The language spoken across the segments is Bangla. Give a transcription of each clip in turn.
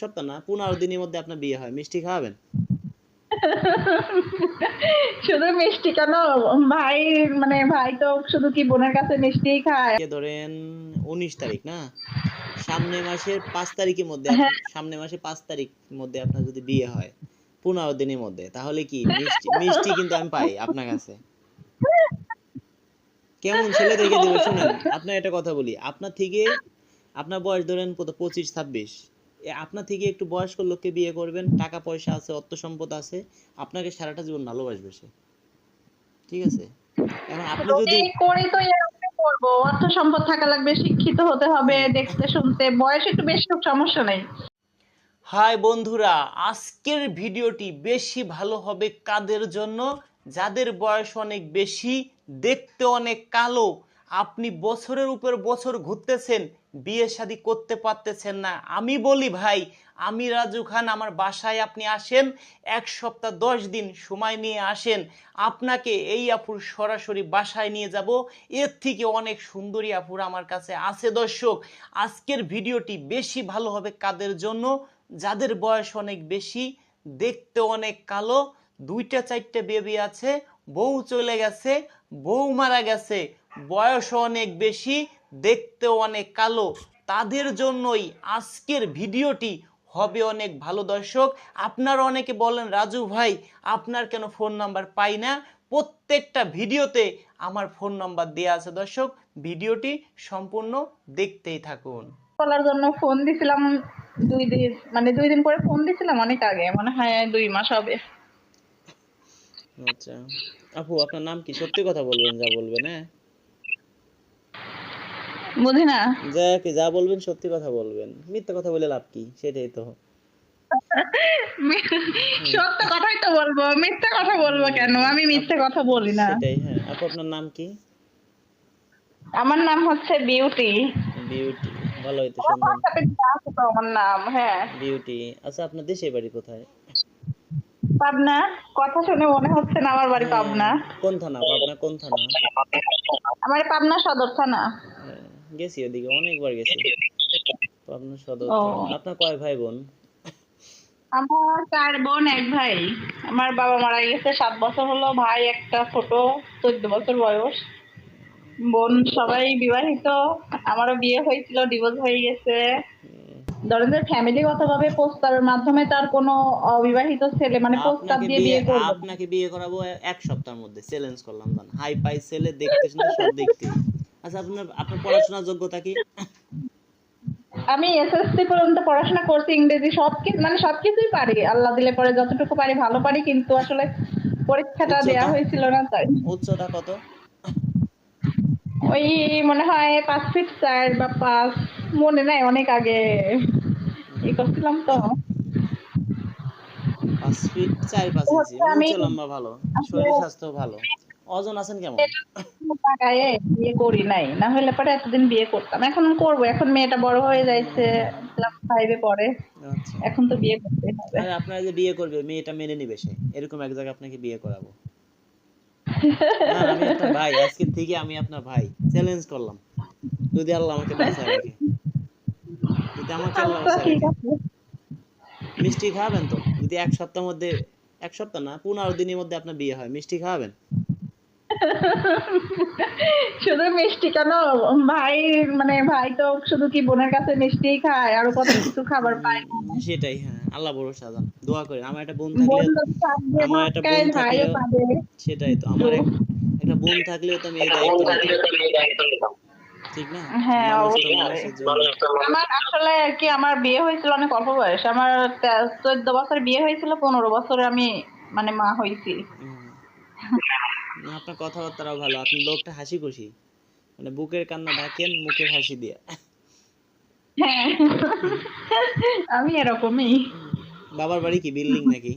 সপ্তাহ না পনেরো দিনের মধ্যে আপনার বিয়ে হয়। মিষ্টি খাওয়াবেন? শুধু মিষ্টি কেন? ভাই মানে ভাই তো শুধু কি বোনের কাছে মিষ্টিই খায়। ধরেন উনিশ তারিখ না? সামনে মাসের পাঁচ তারিখের মধ্যে হ্যাঁ। সামনে মাসে পাঁচ তারিখ মধ্যে আপনার যদি বিয়ে হয় পনেরো দিনের মধ্যে তাহলে কি মিষ্টি মিষ্টি কিন্তু আমি পাই আপনার কাছে? কেমন ছেলে দেখে দেবে শুনেন আপনার একটা কথা বলি। আপনার থেকে আপনার বয়স ধরেন কত পঁচিশ ছাব্বিশ। আপনার থেকে একটু বয়স্ক লোককে বিয়ে করবেন টাকা পয়সা আছে অর্থ সম্পদ আছে আপনাকে সারাটা জীবন ভালোবাসবে সে। ঠিক আছে? এখন আপনি যদি করি তো করব অর্থ সম্পদ থাকা লাগবে শিক্ষিত হতে হবে দেখতে শুনতে বয়স একটু বেশি সমস্যা নেই। হাই বন্ধুরা আজকের ভিডিওটি বেশি ভালো হবে কাদের জন্য? যাদের বয়স অনেক বেশি দেখতে অনেক কালো। আপনি বছরের উপর বছর ঘুরতেছেন বিয়ে শাদী করতে পারতেছেন না। আমি বলি, ভাই, আমি রাজু খান, আমার বাসায় আপনি আসেন, এক সপ্তাহ দশ দিন সময় নিয়ে আসেন। আপনাকে এই আপুর সরাসরি বাসায় নিয়ে যাব। এর থেকে অনেক সুন্দরী আপুর আমার কাছে আছে দর্শক। আজকের ভিডিওটি বেশি ভালো হবে কাদের জন্য? যাদের বয়স অনেক বেশি, দেখতে অনেক কালো, দুইটা চারটে বেবি আছে, বউ চলে গেছে, বউ মারা গেছে বয়স অনেক বেশি দেখতে অনেক কালো। তাদের জন্যই আজকের ভিডিওটি হবে অনেক ভালো দর্শক। আপনারা অনেকে বলেন রাজু ভাই আপনার কেন ফোন নাম্বার পাই না? প্রত্যেকটা ভিডিওতে আমার ফোন নাম্বার দেওয়া আছে দর্শক। ভিডিওটি সম্পূর্ণ দেখতেই থাকুন। বলার জন্য ফোন দিছিলাম দুই দিন মানে দুই দিন পরে ফোন দিছিলাম অনেক আগে। মনে হয় দুই মাস হবে। আচ্ছা। আপু আপনার নাম কি? সত্যি কথা বলবেন যা বলবেন হ্যাঁ? বুঝি না? যা কি যা বলবেন সত্যি কথা বলবেন। মিথ্যা কথা বলে লাভ কি? সেটাই তো। সত্য কথাই তো বলব। মিথ্যা কথা বলব কেন? আমি মিথ্যা কথা বলি না। সেটাই হ্যাঁ। আপু আপনার নাম কি? আমার নাম হচ্ছে বিউটি। বিউটি। ভালো হইতো সুন্দর আমার নাম হ্যাঁ। বিউটি। আচ্ছা আপনার দেশের বাড়ি কোথায়? পাবনা। কথা শুনে মনে হচ্ছে না আমার বাড়ি পাবনা। কোন থানা পাবনা কোন থানা? আমার পাবনা সদর থানা। হ্যাঁ, গেছি ওদিকে অনেকবার গেছি। পাবনা সদর আপনার কয় ভাই বোন আমার চার বোন এক ভাই। আমার বাবা মারা গেছে সাত বছর হলো ভাই একটা ছোট চোদ্দ বছর বয়স। বোন সবাই বিবাহিত আমারও বিয়ে হয়েছিল ডিভোর্স হয়ে গেছে। ধরেন যে ফ্যামিলিগতভাবে প্রস্তাবের মাধ্যমে তার কোনো অবিবাহিত ছেলে মানে প্রস্তাব দিয়ে বিয়ে করবে আপনাকে বিয়ে করাবো এক সপ্তাহের মধ্যে চ্যালেঞ্জ করলাম জান। হাই পাই ছেলে দেখতে না সব দেখতে আচ্ছা আপনার আপনার পড়াশোনার যোগ্যতা কি? আমি এসএসসি পর্যন্ত পড়াশোনা করছি ইংরেজি সব কি- মানে সবকিছুই পারি। আল্লাহ দিলে পরে যতটুকু পারি ভালো পারি কিন্তু আসলে পরীক্ষাটা? দেওয়া হয়েছিল না তাই। উচ্চতা কত? ওই মনে হয় পাঁচ ফিট চার বা পাঁচ মনে নাই অনেক আগে ই করছিলাম তো। পাঁচ ফিট চার পাঁচ ইঞ্চি আমি- লম্বা ভালো শরীর স্বাস্থ্য ভালো। ওজন আছেন কেমন? টাকায় বিয়ে করি নাই। না হলে পরে এতদিন বিয়ে করতাম। এখন করব। এখন মেয়েটা বড় হয়ে যাচ্ছে ক্লাস ফাইভে পড়ে। আচ্ছা। এখন তো বিয়ে করতে হবে। আরে আপনারা যে বিয়ে করবে মেয়েটা মেনে নিবে সে। এরকম এক জায়গায় আপনাকে বিয়ে করাবো। না আমি আপনার ভাই। আজকে থেকে আমি আপনার ভাই। চ্যালেঞ্জ করলাম। যদি আল্লাহ আমাকে বাঁচায় রাখে যদি আমাকে আল্লাহ বাঁচায়। মিষ্টি খাওয়াবেন তো? যদি এক সপ্তাহের মধ্যে এক সপ্তাহ না পনেরো দিনের মধ্যে আপনার বিয়ে হয় মিষ্টি খাওয়াবেন? শুধু মিষ্টি কেন? ভাই মানে ভাই তো শুধু কি বোনের কাছে মিষ্টিই খায় আরও কত কিছু খাবার পায়। সেটাই হ্যাঁ আল্লাহ ভরসা জান দোয়া করেন। আমার একটা বোন থাকলে আমার একটা বোন ভাইও পাবে। সেটাই তো আমার একটা বোন থাকলেও তো আমি এই দায়িত্ব নিতাম। ঠিক না? হ্যাঁ, অবশ্যই। আমার আসলে আর কি আমার বিয়ে হয়েছিল অনেক অল্প বয়স। আমার চোদ্দ বছর বিয়ে হয়েছিল পনেরো বছরে আমি মানে মা হয়েছি। আপনার কথাবার্তাও ভালো আপনি লোকটা হাসি খুশি। মানে বুকের কান্না ঢাকেন মুখের হাসি দিয়ে। হ্যাঁ। আমি এরকমই। বাবার বাড়ি কি বিল্ডিং নাকি?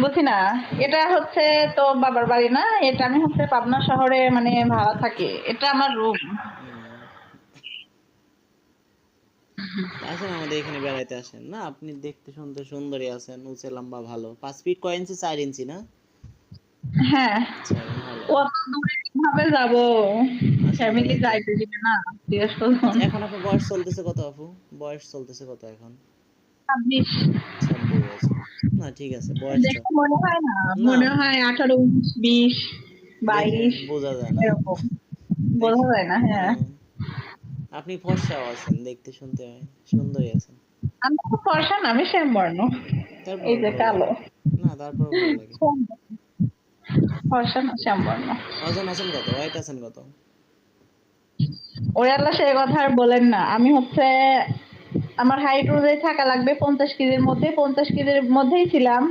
বুঝি না। এটা হচ্ছে তো বাবার বাড়ি না এটা আমি হচ্ছে পাবনা শহরে মানে ভাড়া থাকি। এটা আমার রুম আসেন আমাদের এখানে বেড়াইতে আসেন। না আপনি দেখতে শুনতে সুন্দরী আছেন। উঁচে লম্বা ভালো। পাঁচ ফিট কয় ইঞ্চি চার ইঞ্চি না? হ্যাঁ। আচ্ছা, অত দূরে কীভাবে যাব? ফ্যামিলি যাইতে দিবে না জিজ্ঞেস করুন এখন আপনার বয়স চলতেছে কত আপু? বয়স চলতেছে কত এখন? ছাব্বিশ। ছাব্বিশ বছর না ঠিক আছে বয়স মনে হয় না মনে হয় আঠারো উনিশ বিশ বাইশ বোঝা যায় না। বোঝা যায় না হ্যাঁ। আপনি ফর্সাও আছেন দেখতে শুনতে সুন্দরই আছেন। আমি ফর্সা না আমি শ্যাম বর্ণ। এই যে কালো। না তারপর ভালো লাগে। ফর্সা না শ্যাম আছেন কত? ওয়েট আছেন কত? ওই আল্লাহ সেই কথা আর বলেন না। আমি হচ্ছে আমার হাইট অনুযায়ী থাকা লাগবে পঞ্চাশ কেজির মধ্যে। পঞ্চাশ কেজির মধ্যেই ছিলাম।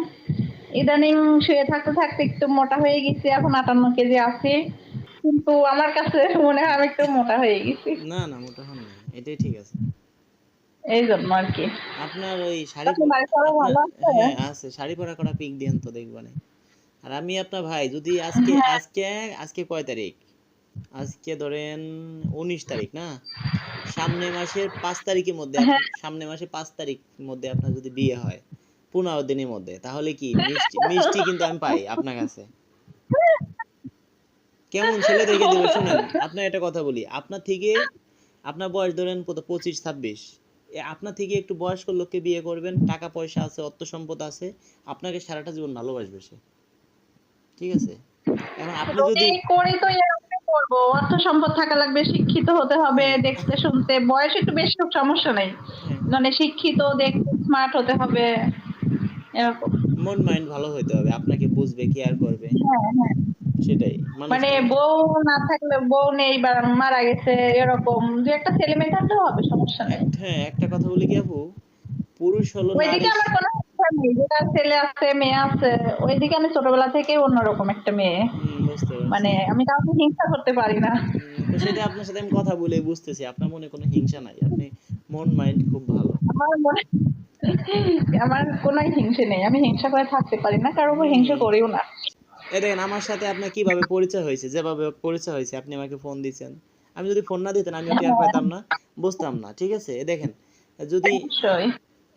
ইদানিং শুয়ে থাকতে থাকতে একটু মোটা হয়ে গেছি এখন আটান্ন কেজি আছি। কিন্তু আমার কাছে মনে হয় আমি একটু মোটা হয়ে গেছি। না না মোটা হন না। এটাই ঠিক আছে। এই জন্য আর কি। আপনার ওই শাড়ি ভালো আছে? হ্যাঁ শাড়ি পরা করা পিক দেন তো দেখবানে। আর আমি আপনার ভাই যদি আজকে হ্যাঁ। আজকে আজকে কয় তারিখ আজকে ধরেন উনিশ তারিখ না সামনে মাসের পাঁচ তারিখের মধ্যে হ্যাঁ। সামনে মাসে পাঁচ তারিখ মধ্যে আপনার যদি বিয়ে হয় পনেরো দিনের মধ্যে তাহলে কি মিষ্টি মিষ্টি কিন্তু আমি পাই আপনার কাছে কেমন ছেলে দেখে দেবে শুনেন আপনার একটা কথা বলি আপনার থেকে আপনার বয়স ধরেন কত পঁচিশ ছাব্বিশ আপনার থেকে একটু বয়স্ক লোককে বিয়ে করবেন টাকা পয়সা আছে অর্থ সম্পদ আছে আপনাকে সারাটা জীবন ভালোবাসবে সে ঠিক আছে? এখন আপনি যদি করি তো করব। অর্থ সম্পদ থাকা লাগবে শিক্ষিত হতে হবে দেখতে শুনতে। বয়স একটু বেশি সমস্যা নেই। মানে শিক্ষিত দেখতে স্মার্ট হতে হবে এরকম। মন মাইন্ড ভালো হইতে হবে আপনাকে বুঝবে কেয়ার করবে। হ্যাঁ হ্যাঁ। সেটাই মানে বউ না থাকলে বউ নেই বা মারা গেছে এরকম। দু একটা ছেলে মেয়ে থাকলেও হবে সমস্যা নেই। হ্যাঁ একটা কথা বলি কি আপু? পুরুষ হলো ওইদিকে আমার কোনো নেই ছেলে আছে মেয়ে আছে ওইদিকে আমি ছোটবেলা থেকে অন্যরকম একটা মেয়ে। মানে আমি কাউকে হিংসা করতে পারি না। সেটা আপনার সাথে আমি কথা বলে বুঝতেছি আপনার মনে কোনো হিংসা নাই আপনি মন মাইন্ড খুব ভালো। আমার মনে আমার কোনো হিংসে নেই আমি হিংসা করে থাকতে পারি না কারোর উপর হিংসা করিও না। দেখেন আমার সাথে আপনার কীভাবে পরিচয় হয়েছে যেভাবে পরিচয় হয়েছে আপনি আমাকে ফোন দিয়েছেন আমি যদি ফোন না দিতেন আমি টের পেতাম না বুঝতাম না ঠিক আছে? দেখেন যদি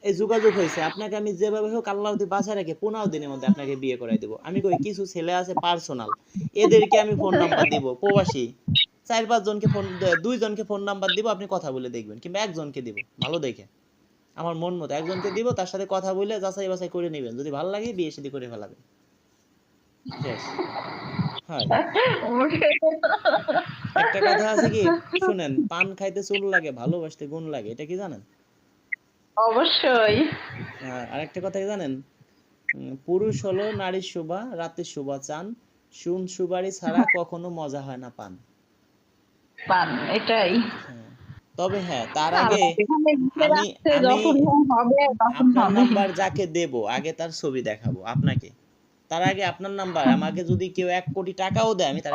এই যোগাযোগ হয়েছে। আপনাকে আমি যেভাবে হোক আল্লাহ যদি বাঁচায় রেখে পনেরো দিনের মধ্যে আপনাকে বিয়ে করাই দেবো। আমি কই, কিছু ছেলে আছে পার্সোনাল এদেরকে আমি ফোন নাম্বার দিব। প্রবাসী। চার পাঁচ জনকে ফোন দুইজনকে ফোন নাম্বার দিব, আপনি কথা বলে দেখবেন। কিংবা একজনকে দিব, ভালো দেখে। আমার মন মতো একজনকে দিব, তার সাথে কথা বলে যাচাই বাছাই করে নেবেন। যদি ভালো লাগে, বিয়ে শাদী করে ফেলাবেন। একটা কথা আছে কি, শুনেন, পান খাইতে চুল লাগে, ভালোবাসতে গুণ লাগে, এটা কি জানেন? অবশ্যই। আর আরেকটা কথা জানেন? পুরুষ হলো নারীর শোভা রাতের শোভা চান। সুন সুবারি ছাড়া কখনো মজা হয় না পান। পান এটাই। হ্যাঁ। তবে হ্যাঁ তার আগে আমি- আপনার নাম্বার যাকে দেব আগে তার ছবি দেখাবো আপনাকে। তার আগে আপনার নাম্বার আমাকে যদি কেউ এক কোটি টাকাও দেয় আমি তার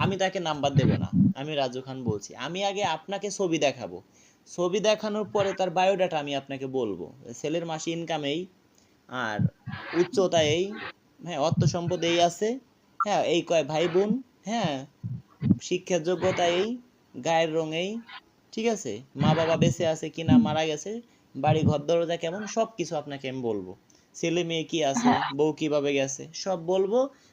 আমি তাকে নাম্বার দেব না। আমি রাজু খান বলছি। আমি আগে আপনাকে ছবি দেখাবো। ছবি দেখানোর পরে তার বায়োডাটা আমি আপনাকে বলব। ছেলের মাসে ইনকাম এই, আর উচ্চতা এই হ্যাঁ অর্থ সম্পদ এই আছে। হ্যাঁ এই কয় ভাই বোন হ্যাঁ শিক্ষার যোগ্যতা এই, গায়ের রং এই, ঠিক আছে? মা বাবা বেঁচে আছে কিনা, মারা গেছে, বাড়ি ঘর দরজা কেমন সব কিছু আপনাকে আমি বলব। ছেলে মেয়ে কি আছে বউ কীভাবে গেছে সব বলব।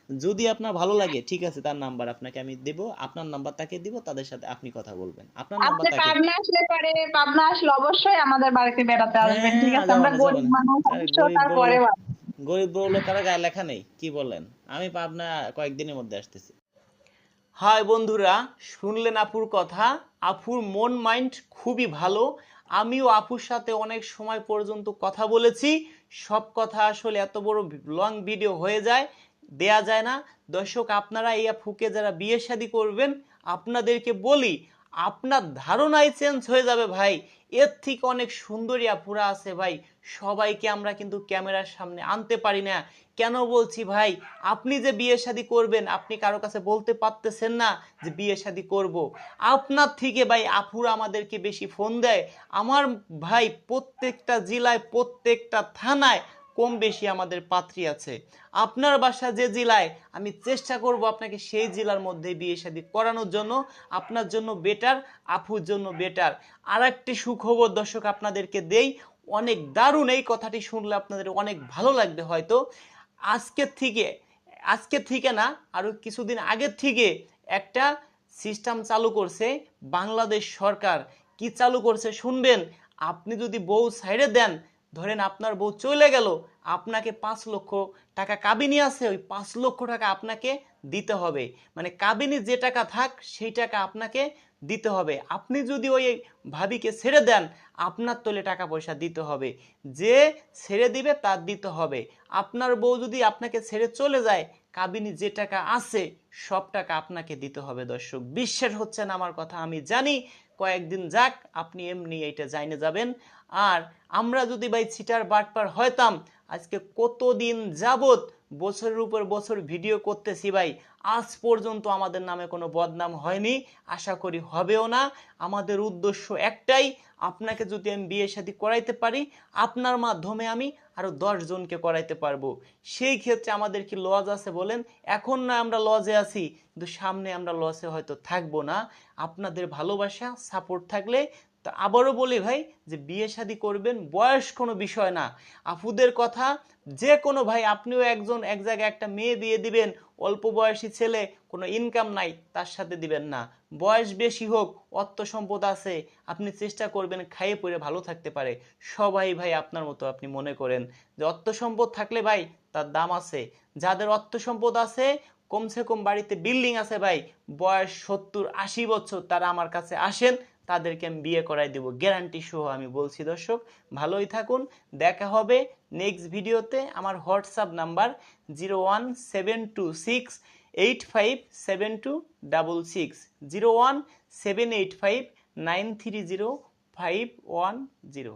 যদি আপনার ভালো লাগে ঠিক আছে তার নাম্বার আপনাকে আমি দেব আপনার নাম্বার তাকে দিব তাদের সাথে আপনি কথা বলবেন। আপনার নাম্বার আপনি তাকে পাবনা আসলে পরে পাবনা আসলে অবশ্যই আমাদের বাড়িতে বেড়াতে আসবেন হ্যাঁ, ঠিক আছে? আমরা গরিব। মানুষ তারপরে গরিব বড় লোকেরা গায়ে লেখা নেই কি বলেন? আমি পাবনা কয়েকদিনের মধ্যে আসতেছি। হাই বন্ধুরা শুনলেন আপুর কথা? আপুর মন মাইন্ড খুবই ভালো। আমিও আপুর সাথে অনেক সময় পর্যন্ত কথা বলেছি। সব কথা আসলে এত বড় লং ভিডিও হয়ে যায়, দেয়া যায় না। দর্শক, আপনারা এই ফুকে যারা বিয়ে শাদী করবেন, আপনাদেরকে বলি আপনার ধারণাই চেঞ্জ হয়ে যাবে ভাই। এর থেকে অনেক সুন্দরী আপুরা আছে ভাই। সবাইকে আমরা কিন্তু ক্যামেরার সামনে আনতে পারি না। কেন বলছি ভাই? আপনি যে বিয়ে শাদী করবেন, আপনি কারও কাছে বলতে পারতেছেন না যে বিয়ে শাদী করব। আপনার থেকে ভাই আপুরা আমাদেরকে বেশি ফোন দেয়। আমার ভাই প্রত্যেকটা জেলায়, প্রত্যেকটা থানায় কম বেশি আমাদের পাত্রী আছে। আপনার বাসা যে জেলায়, আমি চেষ্টা করব আপনাকে সেই জেলার মধ্যে বিয়ে শাদী করানোর জন্য। আপনার জন্য বেটার, আপুর জন্য বেটার। আর একটি সুখবর দর্শক আপনাদেরকে দেই, অনেক দারুণ এই কথাটি শুনলে আপনাদের অনেক ভালো লাগবে হয়তো। আজকের থেকে আজকের থেকে না আরও কিছুদিন আগের থেকে একটা সিস্টেম চালু করছে বাংলাদেশ সরকার। কি চালু করছে শুনবেন? আপনি যদি বউ সাইডে দেন ধরেন আপনার বউ চলে গেল, আপনাকে পাঁচ লক্ষ টাকা কাবিনী আছে, ওই পাঁচ লক্ষ টাকা আপনাকে দিতে হবে। মানে কাবিনী যে টাকা থাক, সেই টাকা আপনাকে দিতে হবে। আপনি যদি ওই ভাবিকে ছেড়ে দেন, আপনার তোলে টাকা পয়সা দিতে হবে। যে ছেড়ে দিবে, তার দিতে হবে। আপনার বউ যদি আপনাকে ছেড়ে চলে যায় কাবিনী যে টাকা আছে, সব টাকা আপনাকে দিতে হবে, দর্শক। বিশ্বাস হচ্ছে না আমার কথা, আমি জানি। কয়েকদিন যাক, আপনি এমনি এইটা জাইনে যাবেন। আর আমরা যদি ভাই ছিটার বাটপার হয়তাম আজকে কতদিন যাবত বছরের উপর বছর ভিডিও করতেছি ভাই আজ পর্যন্ত আমাদের নামে কোনো বদনাম হয়নি, আশা করি হবেও না। আমাদের উদ্দেশ্য একটাই, আপনাকে যদি আমি বিয়ে শাদী করাইতে পারি, আপনার মাধ্যমে আমি আরও জনকে করাইতে পারব। সেই ক্ষেত্রে আমাদের কি লজ আছে বলেন? এখন না আমরা লজে আছি, কিন্তু সামনে আমরা লসে হয়তো থাকব না। আপনাদের ভালোবাসা সাপোর্ট থাকলে তো আবারও বলি ভাই যে বিয়ে শাদী করবেন বয়স কোনো বিষয় না। আপুদের কথা, যে কোনো ভাই, আপনিও একজন, এক জায়গায় একটা মেয়ে বিয়ে দিবেন, অল্প বয়সী ছেলে, কোনো ইনকাম নাই, তার সাথে দিবেন না। বয়স বেশি হোক, অর্থ সম্পদ আছে, আপনি চেষ্টা করবেন খাইয়ে পরে ভালো থাকতে পারে। সবাই ভাই আপনার মতো আপনি মনে করেন। যে অর্থ সম্পদ থাকলে ভাই তার দাম আছে। যাদের অর্থ সম্পদ আছে, কমসে কম বাড়িতে বিল্ডিং আছে ভাই, বয়স সত্তর আশি বছর, তারা আমার কাছে আসেন তাদেরকে আমি বিয়ে করাই দেবো। গ্যারান্টি সহ আমি বলছি দর্শক, ভালোই থাকুন। দেখা হবে নেক্সট ভিডিওতে। আমার WhatsApp number zero one seven two six eight five seven two double six zero one seven eight five nine three zero five one zero